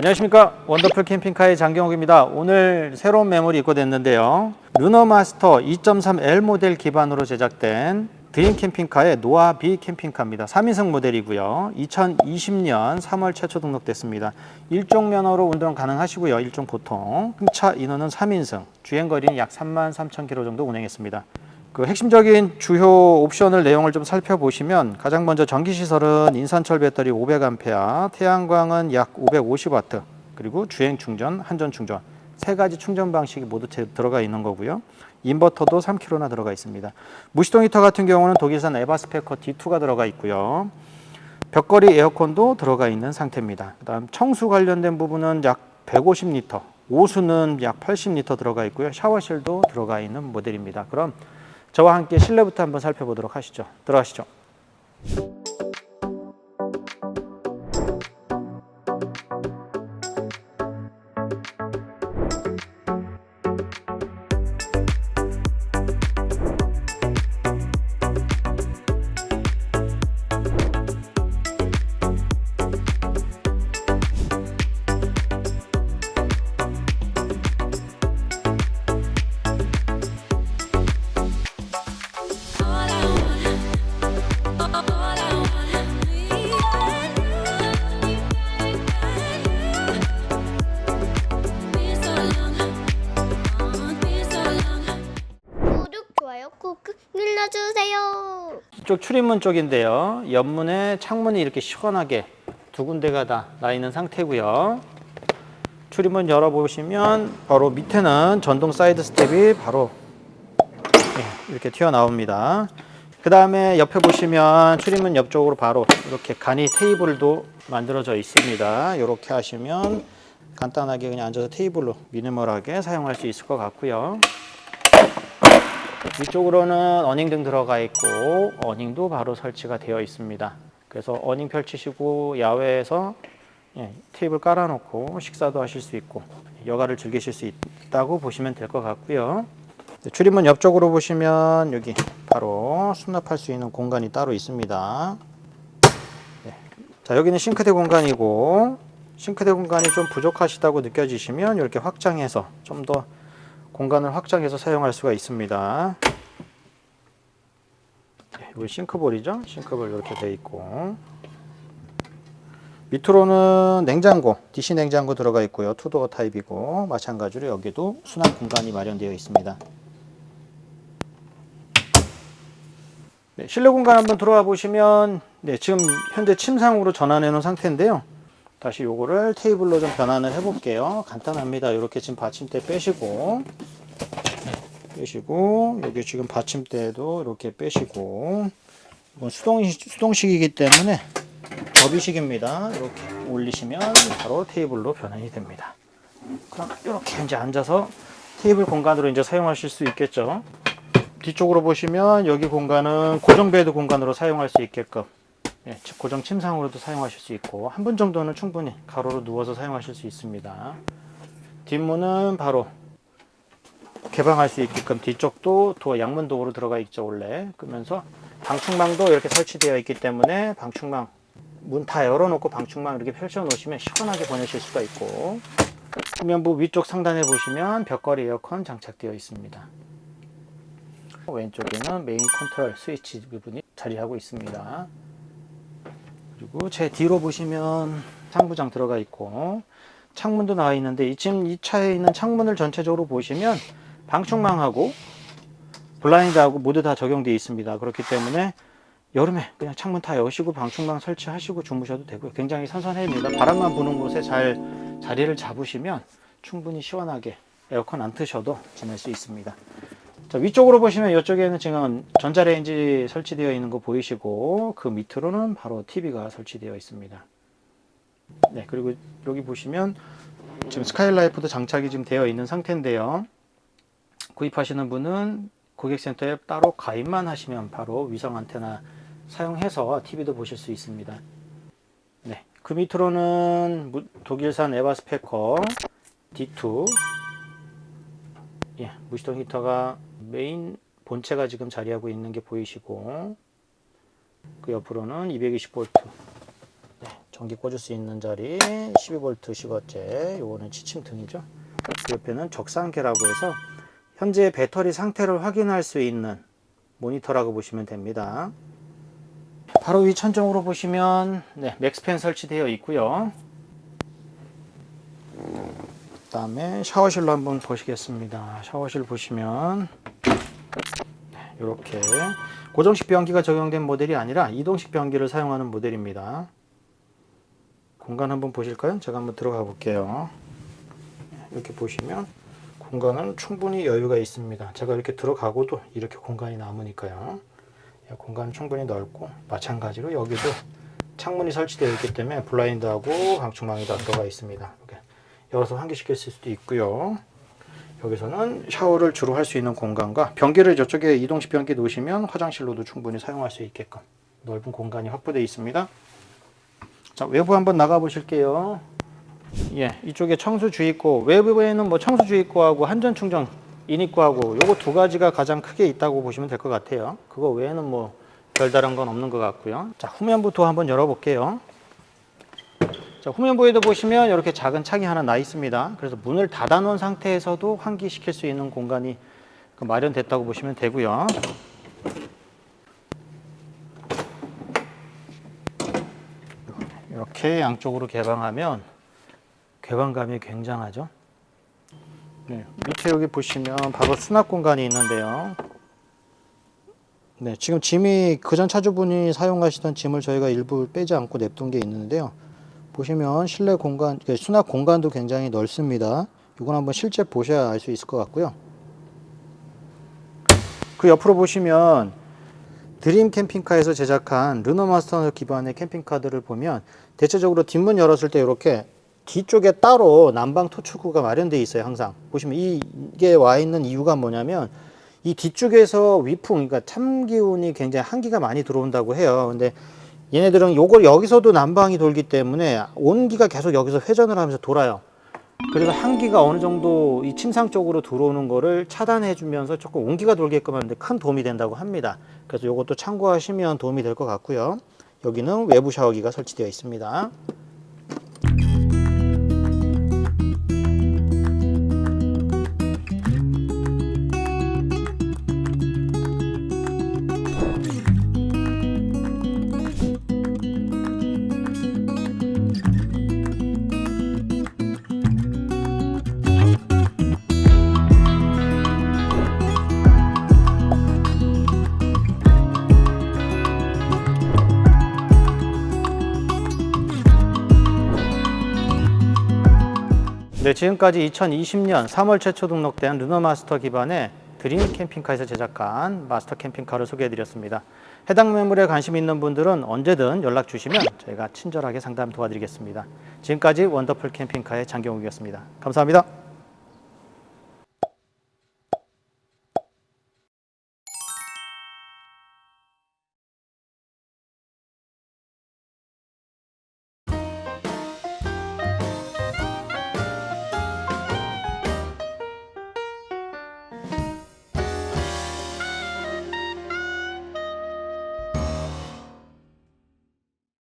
안녕하십니까. 원더풀 캠핑카의 장경욱입니다. 오늘 새로운 메모리 입고됐는데요. 루너마스터 2.3L 모델 기반으로 제작된 드림 캠핑카의 노아 B 캠핑카입니다. 3인승 모델이고요. 2020년 3월 최초 등록됐습니다. 일종 면허로 운전 가능하시고요. 일종 보통. 차 인원은 3인승. 주행거리는 약 3만 3천 킬로 정도 운행했습니다 그 핵심적인 주요 옵션을 내용을 좀 살펴보시면 가장 먼저 전기 시설은 인산철 배터리 500A, 태양광은 약 550W, 그리고 주행 충전, 한전 충전 세 가지 충전 방식이 모두 제- 들어가 있는 거고요. 인버터도 3kg나 들어가 있습니다. 무시동 히터 같은 경우는 독일산 에바스페커 D2가 들어가 있고요. 벽걸이 에어컨도 들어가 있는 상태입니다. 그다음 청수 관련된 부분은 약 150리터, 오수는 약 80리터 들어가 있고요. 샤워실도 들어가 있는 모델입니다. 그럼 저와 함께 실내부터 한번 살펴보도록 하시죠. 들어가시죠. 눌러주세요. 이쪽 출입문 쪽인데요. 옆문에 창문이 이렇게 시원하게 두 군데가 다나 있는 상태고요. 출입문 열어보시면 바로 밑에는 전동 사이드 스텝이 바로 예, 이렇게 튀어나옵니다. 그 다음에 옆에 보시면 출입문 옆쪽으로 바로 이렇게 간이 테이블도 만들어져 있습니다. 이렇게 하시면 간단하게 그냥 앉아서 테이블로 미니멀하게 사용할 수 있을 것 같고요. 위쪽으로는 어닝 등 들어가 있고 어닝도 바로 설치가 되어 있습니다. 그래서 어닝 펼치시고 야외에서 예, 테이블 깔아놓고 식사도 하실 수 있고 여가를 즐기실 수 있다고 보시면 될 것 같고요. 네, 출입문 옆쪽으로 보시면 여기 바로 수납할 수 있는 공간이 따로 있습니다. 네. 자 여기는 싱크대 공간이고 싱크대 공간이 좀 부족하시다고 느껴지시면 이렇게 확장해서 좀더 공간을 확장해서 사용할 수가 있습니다. 네, 이거 싱크볼이죠? 싱크볼 이렇게 돼 있고 밑으로는 냉장고, DC 냉장고 들어가 있고요. 투도어 타입이고 마찬가지로 여기도 수납 공간이 마련되어 있습니다. 네, 실내 공간 한번 들어와 보시면 네, 지금 현재 침상으로 전환해 놓은 상태인데요. 다시 요거를 테이블로 좀 변환을 해 볼게요. 간단합니다. 이렇게 지금 받침대 빼시고 빼시고 여기 지금 받침대도 이렇게 빼시고 이건 수동 수동식이기 때문에 접이식입니다. 이렇게 올리시면 바로 테이블로 변환이 됩니다. 그럼 이렇게 이제 앉아서 테이블 공간으로 이제 사용하실 수 있겠죠. 뒤쪽으로 보시면 여기 공간은 고정 베드 공간으로 사용할 수 있게끔 예, 고정 침상으로도 사용하실 수 있고 한 분 정도는 충분히 가로로 누워서 사용하실 수 있습니다. 뒷문은 바로 개방할 수 있게끔 뒤쪽도 도어 양문 도어로 들어가 있죠 원래. 그러면서 방충망도 이렇게 설치되어 있기 때문에 방충망 문 다 열어놓고 방충망 이렇게 펼쳐 놓으시면 시원하게 보내실 수가 있고 후면부 위쪽 상단에 보시면 벽걸이 에어컨 장착되어 있습니다. 왼쪽에는 메인 컨트롤 스위치 부분이 자리하고 있습니다 그리고 제 뒤로 보시면 상부장 들어가 있고 창문도 나와 있는데 이 지금 이 차에 있는 창문을 전체적으로 보시면 방충망하고 블라인드하고 모두 다 적용되어 있습니다. 그렇기 때문에 여름에 그냥 창문 다 여시고 방충망 설치하시고 주무셔도 되고요. 굉장히 선선해입니다. 바람만 부는 곳에 잘 자리를 잡으시면 충분히 시원하게 에어컨 안 트셔도 지낼 수 있습니다. 자, 위쪽으로 보시면 이쪽에는 지금 전자레인지 설치되어 있는 거 보이시고 그 밑으로는 바로 TV가 설치되어 있습니다. 네, 그리고 여기 보시면 지금 스카이라이프도 장착이 지금 되어 있는 상태인데요. 구입하시는 분은 고객센터에 따로 가입만 하시면 바로 위성 안테나 사용해서 TV도 보실 수 있습니다. 네, 그 밑으로는 무- 독일산 에바스페커 D2 예, 무시동 히터가 메인 본체가 지금 자리하고 있는 게 보이시고 그 옆으로는 220V 네, 전기 꽂을 수 있는 자리 12V 시거제 요거는 지침 등이죠. 그 옆에는 적상계라고 해서 현재 배터리 상태를 확인할 수 있는 모니터라고 보시면 됩니다. 바로 위 천정으로 보시면 네, 맥스팬 설치되어 있고요 그 다음에 샤워실로 한번 보시겠습니다 샤워실 보시면 이렇게 고정식 변기가 적용된 모델이 아니라 이동식 변기를 사용하는 모델입니다. 공간 한번 보실까요? 제가 한번 들어가 볼게요. 이렇게 보시면 공간은 충분히 여유가 있습니다. 제가 이렇게 들어가고도 이렇게 공간이 남으니까요. 예, 공간은 충분히 넓고 마찬가지로 여기도 창문이 설치되어 있기 때문에 블라인드하고 방충망이 다 들어가 있습니다. 열어서 환기시킬 수도 있고요. 여기서는 샤워를 주로 할 수 있는 공간과 변기를 저쪽에 이동식 변기 놓으시면 화장실로도 충분히 사용할 수 있게끔 넓은 공간이 확보되어 있습니다. 자, 외부 한번 나가 보실게요. 예, 이쪽에 청수 주입구, 외부에는 뭐 청수 주입구하고 한전 충전 인입구하고 요거 두 가지가 가장 크게 있다고 보시면 될 것 같아요. 그거 외에는 뭐 별다른 건 없는 것 같고요. 자, 후면부터 한번 열어볼게요. 자, 후면부에도 보시면 이렇게 작은 창이 하나 나 있습니다. 그래서 문을 닫아 놓은 상태에서도 환기시킬 수 있는 공간이 그 마련됐다고 보시면 되고요. 이렇게 양쪽으로 개방하면 개방감이 굉장하죠. 네, 밑에 여기 보시면 바로 수납 공간이 있는데요. 네, 지금 짐이 그전 차주분이 사용하시던 짐을 저희가 일부 빼지 않고 냅둔 게 있는데요. 보시면 실내 공간, 그 수납 공간도 굉장히 넓습니다. 이건 한번 실제 보셔야 알 수 있을 것 같고요. 그 옆으로 보시면 드림 캠핑카에서 제작한 르노 마스터 기반의 캠핑카들을 보면 대체적으로 뒷문 열었을 때 이렇게 뒤쪽에 따로 난방 토출구가 마련되어 있어요. 항상 보시면 이- 이게 와 있는 이유가 뭐냐면 이 뒤쪽에서 위풍, 그러니까 참기운이 굉장히 한기가 많이 들어온다고 해요. 근데 얘네들은 요걸 여기서도 난방이 돌기 때문에 온기가 계속 여기서 회전을 하면서 돌아요. 그래서 한기가 어느 정도 이 침상 쪽으로 들어오는 거를 차단해 주면서 조금 온기가 돌게끔 하는데 큰 도움이 된다고 합니다. 그래서 요것도 참고하시면 도움이 될 것 같고요. 여기는 외부 샤워기가 설치되어 있습니다. 네, 지금까지 2020년 3월 최초 등록된 르노마스터 기반의 드림 캠핑카에서 제작한 마스터 캠핑카를 소개해드렸습니다. 해당 매물에 관심 있는 분들은 언제든 연락 주시면 저희가 친절하게 상담 도와드리겠습니다. 지금까지 원더풀 캠핑카의 장경욱이었습니다. 감사합니다.